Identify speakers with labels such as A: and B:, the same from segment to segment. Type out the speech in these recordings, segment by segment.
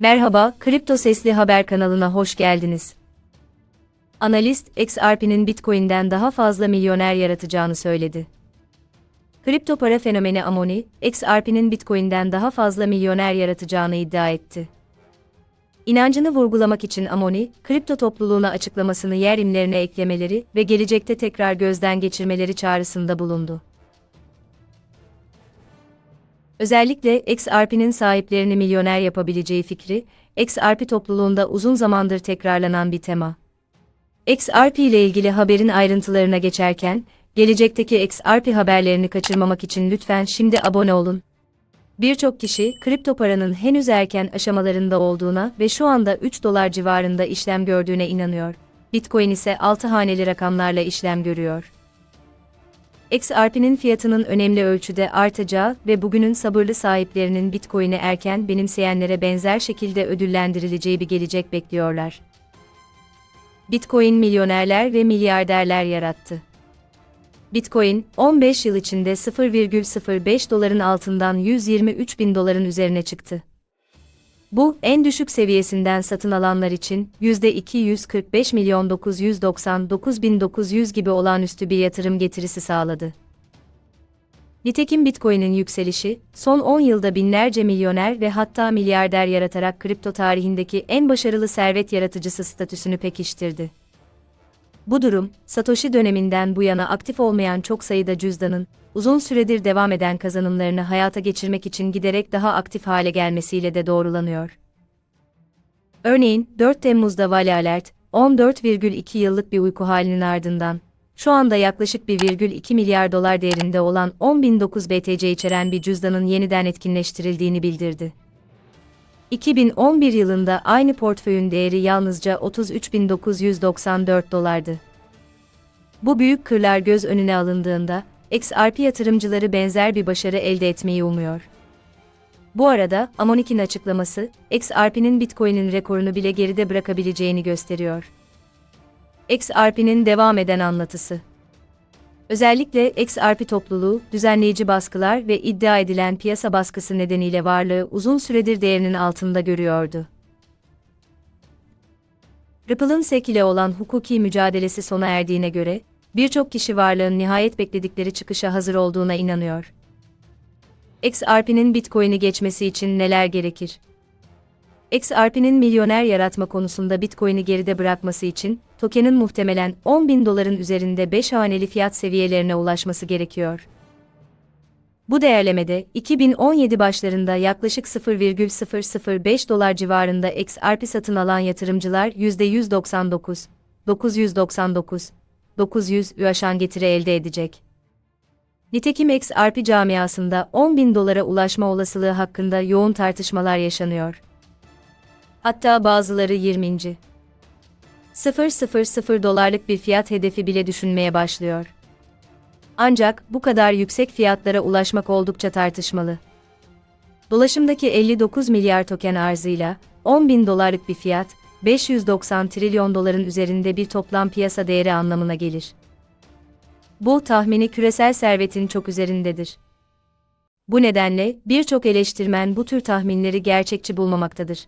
A: Merhaba, Kripto Sesli Haber kanalına hoş geldiniz. Analist, XRP'nin Bitcoin'den daha fazla milyoner yaratacağını söyledi. Kripto para fenomeni Amoni, XRP'nin Bitcoin'den daha fazla milyoner yaratacağını iddia etti. İnancını vurgulamak için Amoni, kripto topluluğuna açıklamasını yer imlerine eklemeleri ve gelecekte tekrar gözden geçirmeleri çağrısında bulundu. Özellikle XRP'nin sahiplerini milyoner yapabileceği fikri, XRP topluluğunda uzun zamandır tekrarlanan bir tema. XRP ile ilgili haberin ayrıntılarına geçerken, gelecekteki XRP haberlerini kaçırmamak için lütfen şimdi abone olun. Birçok kişi, kripto paranın henüz erken aşamalarında olduğuna ve şu anda 3 dolar civarında işlem gördüğüne inanıyor. Bitcoin ise 6 haneli rakamlarla işlem görüyor. XRP'nin fiyatının önemli ölçüde artacağı ve bugünün sabırlı sahiplerinin Bitcoin'i erken benimseyenlere benzer şekilde ödüllendirileceği bir gelecek bekliyorlar. Bitcoin milyonerler ve milyarderler yarattı. Bitcoin, 15 yıl içinde 0,05 doların altından 123 bin doların üzerine çıktı. Bu, en düşük seviyesinden satın alanlar için %245 milyon 999 bin 900 gibi olağanüstü bir yatırım getirisi sağladı. Nitekim Bitcoin'in yükselişi, son 10 yılda binlerce milyoner ve hatta milyarder yaratarak kripto tarihindeki en başarılı servet yaratıcısı statüsünü pekiştirdi. Bu durum, Satoshi döneminden bu yana aktif olmayan çok sayıda cüzdanın, uzun süredir devam eden kazanımlarını hayata geçirmek için giderek daha aktif hale gelmesiyle de doğrulanıyor. Örneğin, 4 Temmuz'da Vali Alert, 14,2 yıllık bir uyku halinin ardından, şu anda yaklaşık 1,2 milyar dolar değerinde olan 10.009 BTC içeren bir cüzdanın yeniden etkinleştirildiğini bildirdi. 2011 yılında aynı portföyün değeri yalnızca 33.994 dolardı. Bu büyük kırlar göz önüne alındığında, XRP yatırımcıları benzer bir başarı elde etmeyi umuyor. Bu arada, Amonik'in açıklaması, XRP'nin Bitcoin'in rekorunu bile geride bırakabileceğini gösteriyor. XRP'nin devam eden anlatısı Özellikle XRP topluluğu, düzenleyici baskılar ve iddia edilen piyasa baskısı nedeniyle varlığı uzun süredir değerinin altında görüyordu. Ripple'ın SEC ile olan hukuki mücadelesi sona erdiğine göre, birçok kişi varlığın nihayet bekledikleri çıkışa hazır olduğuna inanıyor. XRP'nin Bitcoin'i geçmesi için neler gerekir? XRP'nin milyoner yaratma konusunda Bitcoin'i geride bırakması için, tokenin muhtemelen 10 bin doların üzerinde 5 haneli fiyat seviyelerine ulaşması gerekiyor. Bu değerlemede, 2017 başlarında yaklaşık 0,005 dolar civarında XRP satın alan yatırımcılar %199, 999, 900 aşan getiri elde edecek. Nitekim XRP camiasında 10 bin dolara ulaşma olasılığı hakkında yoğun tartışmalar yaşanıyor. Hatta bazıları 20. 000 dolarlık bir fiyat hedefi bile düşünmeye başlıyor. Ancak bu kadar yüksek fiyatlara ulaşmak oldukça tartışmalı. Dolaşımdaki 59 milyar token arzıyla 10 bin dolarlık bir fiyat, 590 trilyon doların üzerinde bir toplam piyasa değeri anlamına gelir. Bu tahmini küresel servetin çok üzerindedir. Bu nedenle birçok eleştirmen bu tür tahminleri gerçekçi bulmamaktadır.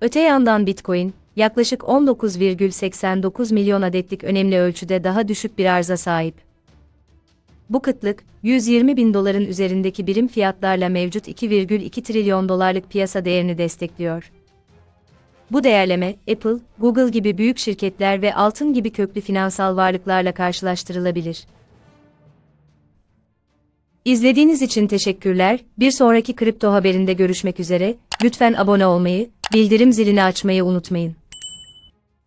A: Öte yandan Bitcoin, yaklaşık 19,89 milyon adetlik önemli ölçüde daha düşük bir arıza sahip. Bu kıtlık, 120 bin doların üzerindeki birim fiyatlarla mevcut 2,2 trilyon dolarlık piyasa değerini destekliyor. Bu değerleme, Apple, Google gibi büyük şirketler ve altın gibi köklü finansal varlıklarla karşılaştırılabilir. İzlediğiniz için teşekkürler. Bir sonraki kripto haberinde görüşmek üzere. Lütfen abone olmayı, bildirim zilini açmayı unutmayın.